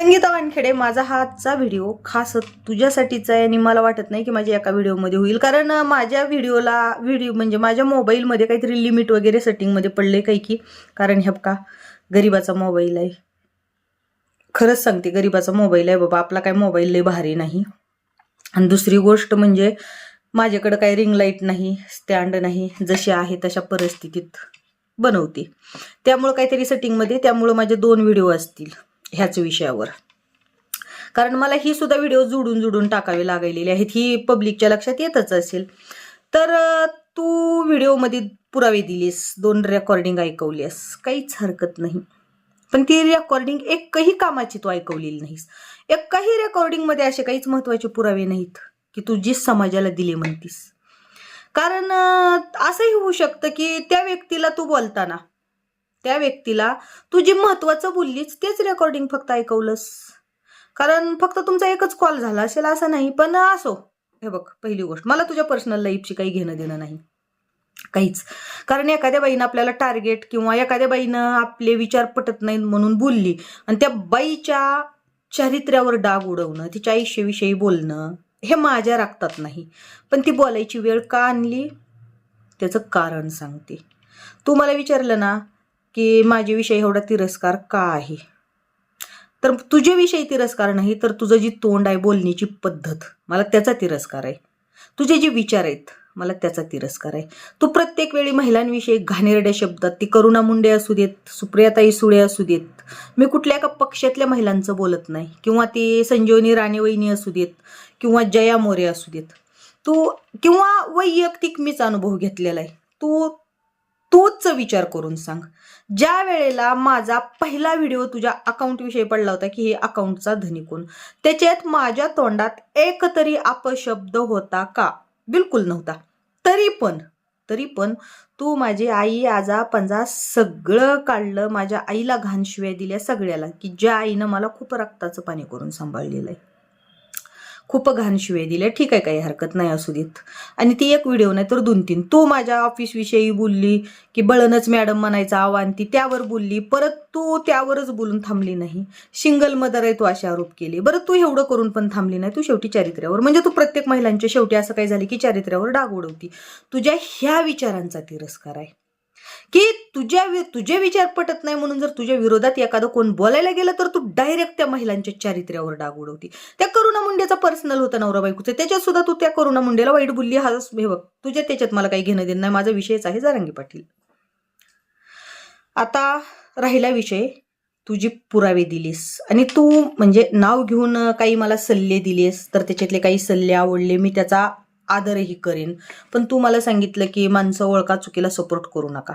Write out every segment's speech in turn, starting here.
संगीता वानखेडे माझा हा आजचा व्हिडिओ खास तुझ्यासाठीचा आहे आणि मला वाटत नाही की माझ्या एका व्हिडिओमध्ये होईल. कारण माझ्या व्हिडिओला व्हिडिओ म्हणजे माझ्या मोबाईलमध्ये काहीतरी लिमिट वगैरे सेटिंगमध्ये पडले काही की. कारण हे का गरिबाचा मोबाईल आहे. खरंच सांगते गरिबाचा मोबाईल आहे बाबा. आपला काय मोबाईल लय भारी नाही. आणि दुसरी गोष्ट म्हणजे माझ्याकडं काही रिंग लाइट नाही स्टँड नाही. जशी आहे तशा परिस्थितीत बनवते. त्यामुळं काहीतरी सेटिंगमध्ये त्यामुळं माझे दोन व्हिडिओ असतील. ह्याच विषयावर. कारण मला ही सुद्धा व्हिडिओ जुडून जुडून टाकावे लागलेली आहेत. ही पब्लिकच्या लक्षात येतच असेल. तर तू व्हिडिओमध्ये पुरावे दिलीस दोन रेकॉर्डिंग ऐकवलीस. काहीच हरकत नाही. पण ती रेकॉर्डिंग एकही कामाची तू ऐकवलेली नाहीस. एकाही रेकॉर्डिंगमध्ये असे काहीच महत्त्वाचे पुरावे नाहीत की तू जी समाजाला दिले म्हणतीस. कारण असंही होऊ शकतं की त्या व्यक्तीला तू बोलताना त्या व्यक्तीला तू जे महत्वाचं बोललीस तेच रेकॉर्डिंग फक्त ऐकवलंस. कारण फक्त तुमचा एकच कॉल झाला असेल असं नाही पण असो. हे बघ पहिली गोष्ट. मला तुझ्या पर्सनल लाईफची काही घेणं देणं नाही. काहीच. कारण एखाद्या बाईनं आपल्याला टार्गेट किंवा एखाद्या बाईनं आपले विचार पटत नाहीत म्हणून बोलली आणि त्या बाईच्या चारित्र्यावर डाग उडवणं तिच्या आयुष्याविषयी बोलणं हे माझ्या राखतात नाही. पण ती बोलायची वेळ का आणली? त्याचं कारण सांगते. तू मला विचारलं ना की माझ्याविषयी एवढा तिरस्कार का आहे? तर तुझ्याविषयी तिरस्कार नाही तर तुझं जी तोंड आहे बोलण्याची पद्धत मला त्याचा तिरस्कार आहे. तुझे जे विचार आहेत मला त्याचा तिरस्कार आहे. तू प्रत्येक वेळी महिलांविषयी घाणेरड्या शब्दात ती करुणा मुंडे असू देत सुप्रियाताई सुळे असू देत मी कुठल्या एका पक्षातल्या महिलांचं बोलत नाही किंवा ती संजीवनी राणेवहिनी असू देत किंवा जया मोरे असू देत. तू किंवा वैयक्तिक मीच अनुभव घेतलेला आहे. तू तूच विचार करून सांग. ज्या वेळेला माझा पहिला व्हिडिओ तुझ्या अकाउंटविषयी पडला होता की हे अकाउंटचा धनी कोण? त्याच्यात माझ्या तोंडात एक तरी अपशब्द होता का? बिलकुल नव्हता. तरी पण तरी पण तू माझी आई आजा पंजा सगळं काढलं माझ्या आईला घाण शिव्या दिल्या सगळ्याला की ज्या आईनं मला खूप रक्ताचं पाणी करून सांभाळलेलं आहे. खूप घाण शिवे दिल्या. ठीक आहे काही हरकत नाही असू देत. आणि ती एक व्हिडिओ नाही तर दोन तीन. तू माझ्या ऑफिसविषयी बोलली की बळणच मॅडम म्हणायचं आव्हान. ती त्यावर बोलली. परत तू त्यावरच बोलून थांबली नाही. सिंगल मदर आहे तू असे आरोप केले. बरं तू एवढं करून पण थांबली नाही. तू शेवटी चारित्र्यावर. म्हणजे तू प्रत्येक महिलांच्या शेवटी असं काही झालं की चारित्र्यावर डाग उडवती. तुझ्या ह्या विचारांचा तिरस्कार आहे. की तुझ्या तुझे विचार पटत नाही म्हणून जर तुझ्या विरोधात एखादं कोण बोलायला गेलं तर तू डायरेक्ट त्या महिलांच्या चारित्र्यावर डाग उडवती. त्या करुणा मुंडेचा पर्सनल होता नवरा बायकोचं. त्याच्यात सुद्धा तू त्या करुणा मुंडेला वाईट बोलली. हा हे बघ तुझ्या त्याच्यात मला काही घेणं देणं नाही. माझा विषयच आहे जारांगी पाटील. आता राहिला विषय. तुझी पुरावे दिलीस. आणि तू म्हणजे नाव घेऊन काही मला सल्ले दिलेस. तर त्याच्यातले काही सल्ले आवडले. मी त्याचा आदरही करेन. पण तू मला सांगितलं की माणसं ओळखा चुकीला सपोर्ट करू नका.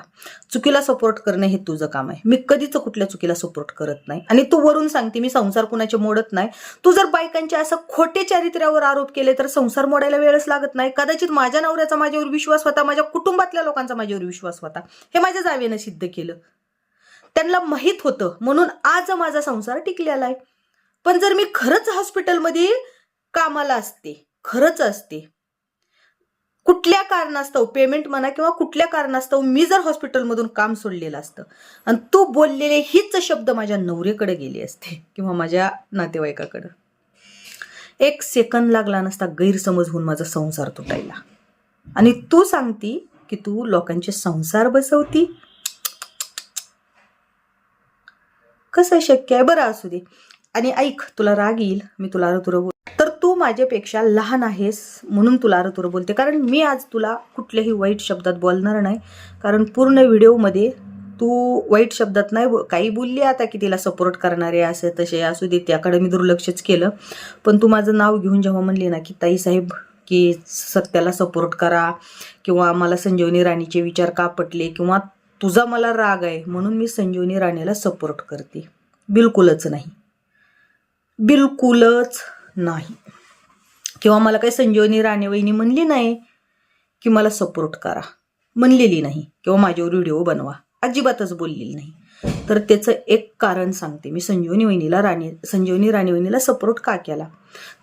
चुकीला सपोर्ट करणं हे तुझं काम आहे. मी कधीच कुठल्या चुकीला सपोर्ट करत नाही. आणि तू वरून सांगते मी संसार कुणाचे मोडत नाही. तू जर बायकांचे असं खोटे चारित्र्यावर आरोप केले तर संसार मोडायला वेळच लागत नाही. कदाचित माझ्या नवऱ्याचा माझ्यावर विश्वास होता माझ्या कुटुंबातल्या लोकांचा माझ्यावर विश्वास होता. हे माझ्या जावेनं सिद्ध केलं. त्यांना माहीत होतं. म्हणून आज माझा संसार टिकलेला आहे. पण जर मी खरंच हॉस्पिटलमध्ये कामाला असते खरंच असते कुठल्या कारणास्तव पेमेंट म्हणा किंवा कुठल्या कारणास्तव मी जर हॉस्पिटलमधून काम सोडलेलं असतं आणि तू बोललेले हीच शब्द माझ्या नवरेकडे गेले असते किंवा माझ्या नातेवाईकाकडं. एक सेकंद लागला नसता गैरसमज होऊन माझा संसार तुटायला. आणि तू सांगती की तू लोकांचे संसार बसवती. कसं शक्य आहे? बरं असू दे. आणि ऐक तुला राग येईल मी तुला तुला माझ्यापेक्षा लहान आहेस म्हणून तुला रतुर बोलते. कारण मी आज तुला कुठल्याही वाईट शब्दात बोलणार नाही. कारण पूर्ण व्हिडिओमध्ये तू वाईट शब्दात नाही काही बोलली आता की तिला सपोर्ट करणारे असे तसे असू दे त्याकडे मी दुर्लक्षच केलं. पण तू माझं नाव घेऊन जेव्हा म्हणली ना की ताईसाहेब की सत्याला सपोर्ट करा किंवा मला संजीवनी राणीचे विचार का पटले किंवा तुझा मला राग आहे म्हणून मी संजीवनी राणीला सपोर्ट करते. बिलकुलच नाही. बिलकुलच नाही. किंवा मला काही संजीवनी राणेवहिनी म्हणली नाही की मला सपोर्ट करा. म्हणलेली नाही किंवा माझ्यावर व्हिडिओ बनवा. अजिबातच बोललेली नाही. तर त्याचं एक कारण सांगते मी. संजीवनी वहिनीला राणी संजीवनी राणी वहिनीला सपोर्ट का केला?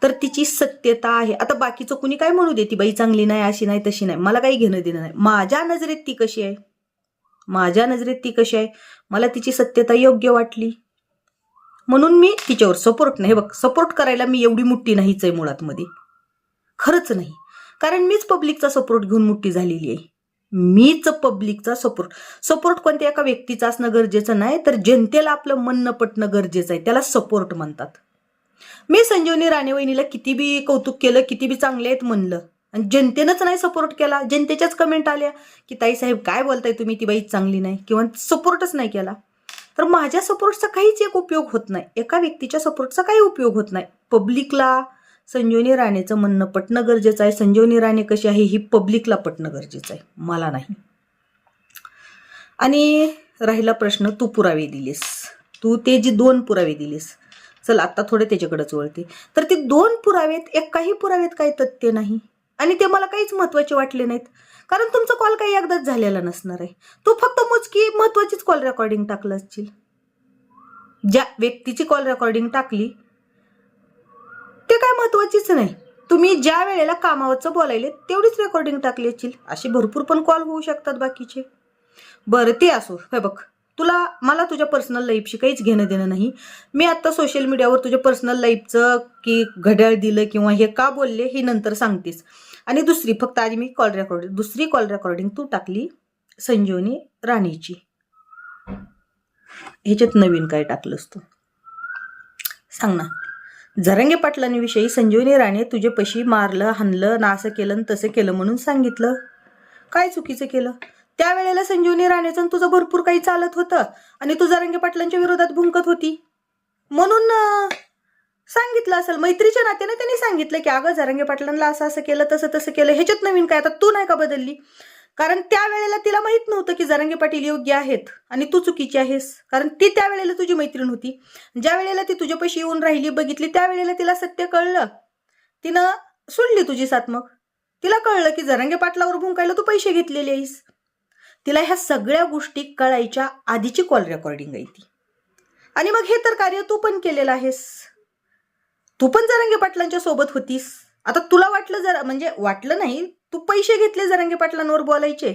तर तिची सत्यता आहे. आता बाकीचं कुणी काय म्हणू दे? ती बाई चांगली नाही अशी नाही तशी नाही. मला काही घेणं देणं नाही. माझ्या नजरेत ती कशी आहे? माझ्या नजरेत ती कशी आहे? मला तिची सत्यता योग्य वाटली? म्हणून मी तिच्यावर सपोर्ट नाही. बघ सपोर्ट करायला मी एवढी मोठी नाहीच आहे मुळात मध्ये खरंच नाही. कारण मीच पब्लिकचा सपोर्ट घेऊन मोठी झालेली आहे. मीच पब्लिकचा सपोर्ट सपोर्ट कोणत्या एका व्यक्तीचा असणं गरजेचं नाही तर जनतेला आपलं म्हणणं पटणं गरजेचं आहे. त्याला सपोर्ट म्हणतात. मी संजीवनी राणे वहिनीला किती बी कौतुक केलं किती बी चांगले आहेत म्हणलं. आणि जनतेनंच नाही सपोर्ट केला. जनतेच्याच कमेंट आल्या की ताई साहेब काय बोलताय तुम्ही? ती बाई चांगली नाही. किंवा सपोर्टच नाही केला. तर माझ्या सपोर्टचा काहीच एक उपयोग होत नाही. एका व्यक्तीच्या सपोर्टचा काही उपयोग होत नाही. पब्लिकला संजीवनी राणेचं म्हणणं पटणं गरजेचं आहे. संजीवनी राणे कशी आहे? ही पब्लिकला पटणं गरजेचं आहे. मला नाही. आणि राहिला प्रश्न तू पुरावे दिलीस. तू ते जी दोन पुरावे दिलीस चल आत्ता थोडे त्याच्याकडेच वळते. तर ते दोन पुरावेत एकाही पुरावेत काही तथ्य नाही. आणि ते मला काहीच महत्त्वाचे वाटले नाहीत. कारण तुमचा कॉल काही एकदाच झालेला नसणार आहे. तू फक्त मोजकी महत्वाचीच कॉल रेकॉर्डिंग टाकलं असशील. ज्या व्यक्तीची कॉल रेकॉर्डिंग टाकली काय महत्वाचीच नाही. तुम्ही ज्या वेळेला कामावरचं बोलायले तेवढीच रेकॉर्डिंग टाकली येतील अशी भरपूर पण कॉल होऊ शकतात बाकीचे. बरं ते असो. हे बघ तुला मला तुझ्या पर्सनल लाईफशी काहीच घेणं देणं नाही. मी आता सोशल मीडियावर तुझ्या पर्सनल लाईफचं की घड्याळ दिलं किंवा हे का बोलले हे नंतर सांगतेस. आणि दुसरी फक्त आधी मी कॉल रेकॉर्डिंग दुसरी कॉल रेकॉर्डिंग तू टाकली संजीवनी राणीची. ह्याच्यात नवीन काय टाकलंस तू? सांग ना. जरंगे पाटलांविषयी संजीवनी राणे तुझे पशी मारलं हाणलं ना असं केलं तसं केलं म्हणून सांगितलं. काय चुकीचं केलं? त्यावेळेला संजीवनी राणेचं तुझं भरपूर काही चालत होतं आणि तू जरंगे पाटलांच्या विरोधात भुंकत होती. म्हणून सांगितलं असेल. मैत्रीच्या नात्याने त्यांनी सांगितलं की अगं जरंगे पाटलांना असं असं केलं तसं तसं केलं. ह्याच्यात नवीन काय? आता तू नाही का बदलली? कारण त्यावेळेला तिला माहीत नव्हतं की जरांगे पाटील योग्य आहेत आणि तू चुकीची आहेस. कारण ती त्यावेळेला तुझी मैत्रीण होती. ज्या वेळेला ती तुझ्यापाशी येऊन राहिली बघितली त्यावेळेला तिला सत्य कळलं. तिनं सोडली तुझी साथ मग तिला कळलं की जरांगे पाटलावर भुंकायला तू पैसे घेतलेले आहेस. तिला ह्या सगळ्या गोष्टी कळायच्या आधीची कॉल रेकॉर्डिंग आहे ती. आणि मग हे तर कार्य तू पण केलेलं आहेस. तू पण जरांगे पाटलांच्या सोबत होतीस. आता तुला वाटलं जरा म्हणजे वाटलं नाही तू पैसे घेतले जरांगे पाटलांवर बोलायचे.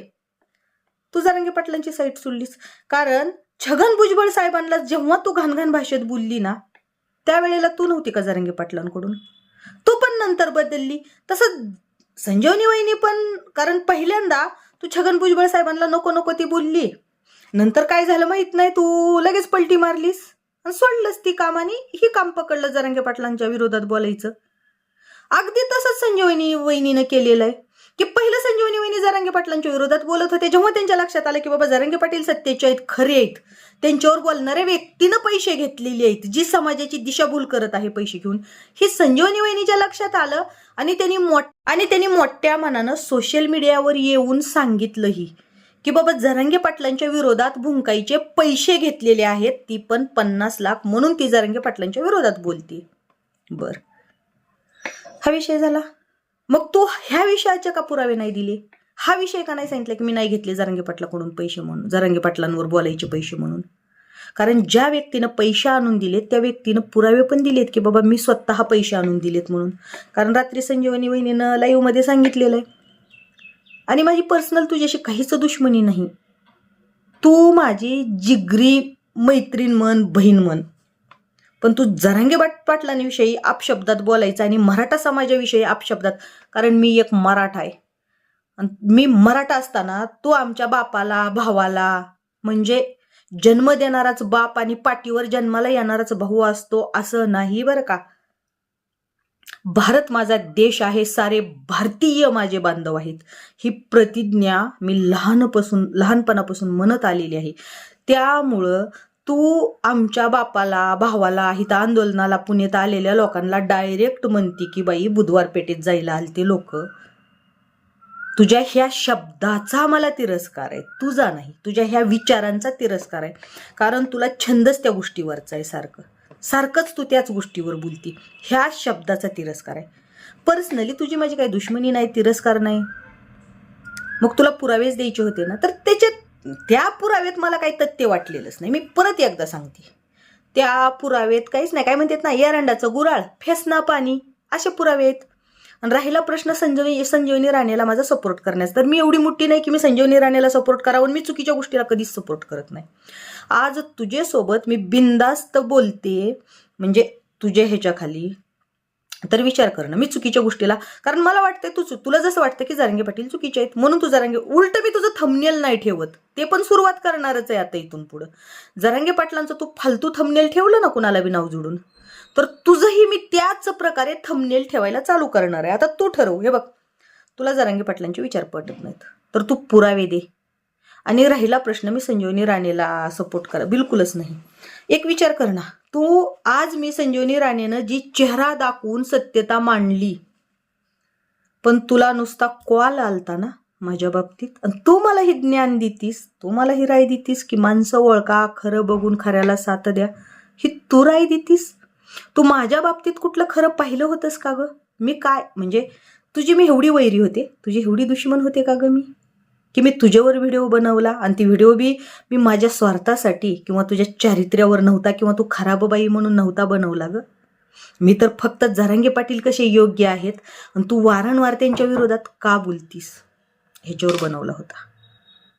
तू जरांगे पाटलांची साईट सोडलीस. कारण छगन भुजबळ साहेबांना जेव्हा तू घाणघाण भाषेत बोलली ना त्यावेळेला तू नव्हती का जरांगे पाटलांकडून? तू पण नंतर बदलली. तसं संजीवनी वहिनी पण कारण पहिल्यांदा तू छगन भुजबळ साहेबांना नको नको ती बोलली. नंतर काय झालं माहीत नाही तू लगेच पलटी मारलीस. आणि सोडलंस ती काम आणि ही काम पकडलं जरांगे पाटलांच्या विरोधात बोलायचं. अगदी तसंच संजीवनी वहिनीनं केलेलं आहे. की पहिलं संजीवनी वहिनी जरांगे पाटलांच्या विरोधात बोलत होते जेव्हा त्यांच्या लक्षात आलं की बाबा जरांगे पाटील सत्तेचे आहेत खरे आहेत त्यांच्यावर बोलणाऱ्या व्यक्तीनं पैसे घेतलेले आहेत जी समाजाची दिशाभूल करत आहे पैसे घेऊन हे संजीवनी वहिनीच्या लक्षात आलं आणि त्यांनी मोठ आणि त्यांनी मोठ्या मनानं सोशल मीडियावर येऊन सांगितलंही की बाबा जरांगे पाटलांच्या विरोधात भुंकाईचे पैसे घेतलेले आहेत ती पण पन्नास लाख म्हणून ती जरांगे पाटलांच्या विरोधात बोलते बर. हा विषय झाला. मग तू ह्या विषयाचे का पुरावे नाही दिले? हा विषय का नाही सांगितलं की मी नाही घेतले जरांगे पाटलाकडून पैसे म्हणून? जरांगे पाटलांवर बोलायचे पैसे म्हणून? कारण ज्या व्यक्तीनं पैसे आणून दिलेत त्या व्यक्तीनं पुरावे पण दिलेत की बाबा मी स्वतः पैसे आणून दिलेत म्हणून. कारण रात्री संजीवनी वहिनीनं लाईव्हमध्ये सांगितलेलं आहे. आणि माझी पर्सनल तुझ्याशी काहीच दुश्मनी नाही. तू माझी जिगरी मैत्रीण म्हण बहीण म्हण. पण तू जरांगे बाट पाटलांविषयी आपशब्दात बोलायचं आणि मराठा समाजाविषयी आपशब्दात कारण मी एक मराठा आहे. आणि मी मराठा असताना तू आमच्या बापाला भावाला म्हणजे जन्म देणाराच बाप आणि पाठीवर जन्माला येणाराच भाऊ असतो असं नाही बरं का? भारत माझा देश आहे सारे भारतीय माझे बांधव आहेत. ही प्रतिज्ञा मी लहानपासून लहानपणापासून म्हणत आलेली आहे. त्यामुळं तू आमच्या बापाला भावाला इथं आंदोलनाला पुण्यात आलेल्या लोकांना डायरेक्ट म्हणती की बाई बुधवार पेठेत जायला आलते लोक. तुझ्या ह्या शब्दाचा मला तिरस्कार आहे. तुझा नाही. तुझ्या ह्या विचारांचा तिरस्कार आहे. कारण तुला छंदच त्या गोष्टीवरचा आहे सारखं. सारखंच तू त्याच गोष्टीवर बोलती. ह्या शब्दाचा तिरस्कार आहे. पर्सनली तुझी माझी काही दुश्मनी नाही तिरस्कार नाही. मग तुला पुरावेच द्यायचे होते ना? तर त्याच्यात त्या पुराव्यात मला काही तथ्य वाटलेलंच नाही. मी परत एकदा सांगते. त्या पुरावेत काहीच नाही. काय म्हणतात ना एरंडाचं गुराळ फेसना पाणी असे पुरावे आहेत आणि राहिला प्रश्न संजीवनी संजीवनी राणेला माझा सपोर्ट करण्याचा. तर मी एवढी मोठी नाही की मी संजीवनी राणेला सपोर्ट करावं आणि मी चुकीच्या गोष्टीला कधीच सपोर्ट करत नाही. आज तुझ्यासोबत मी बिंदास्त बोलते. म्हणजे तुझ्या ह्याच्याखाली. तर विचार कर ना मी चुकीच्या गोष्टीला कारण मला वाटतंय तू चु- तुला जसं वाटतं की जारंगे पाटील चुकीचे आहेत म्हणून तू जारंगे उलट मी तुझं थमनेल नाही ठेवत. ते पण सुरुवात करणारच आहे आता इथून पुढं. जारंगे पाटलांचं तू फालतू थमनेल ठेवलं ना कुणाला बी नाव जोडून? तर तुझंही मी त्याच प्रकारे थमनेल ठेवायला चालू करणार आहे. आता तू ठरव हे बघ. तुला जारंगे पाटलांचे विचार पटत नाहीत. तर तू पुरावे दे. आणि राहिला प्रश्न मी संजीवनी राणेला सपोर्ट करा. बिलकुलच नाही. एक विचार कर ना. तू आज मी संजीवनी राणेनं जी चेहरा दाखवून सत्यता मांडली पण तुला नुसता कॉल आलता ना माझ्या बाबतीत? आणि तू मला ही ज्ञान देतीस तू मला ही राय देतीस की माणसं ओळखा खरं बघून खऱ्याला साथ द्या. ही तू राय देतीस? तू माझ्या बाबतीत कुठलं खरं पाहिलं होतंस का गं? मी काय म्हणजे तुझी मी एवढी वैरी होते? तुझी एवढी दुश्मन होते का गं मी? की मी तुझ्यावर व्हिडिओ बनवला आणि ती व्हिडिओ बी मी माझ्या स्वार्थासाठी किंवा तुझ्या चारित्र्यावर नव्हता किंवा तू खराब बाई म्हणून नव्हता बनवला ग. मी तर फक्त जरांगे पाटील कसे योग्य आहेत आणि तू वारंवार त्यांच्या विरोधात का बोलतीस? ह्याच्यावर बनवला होता.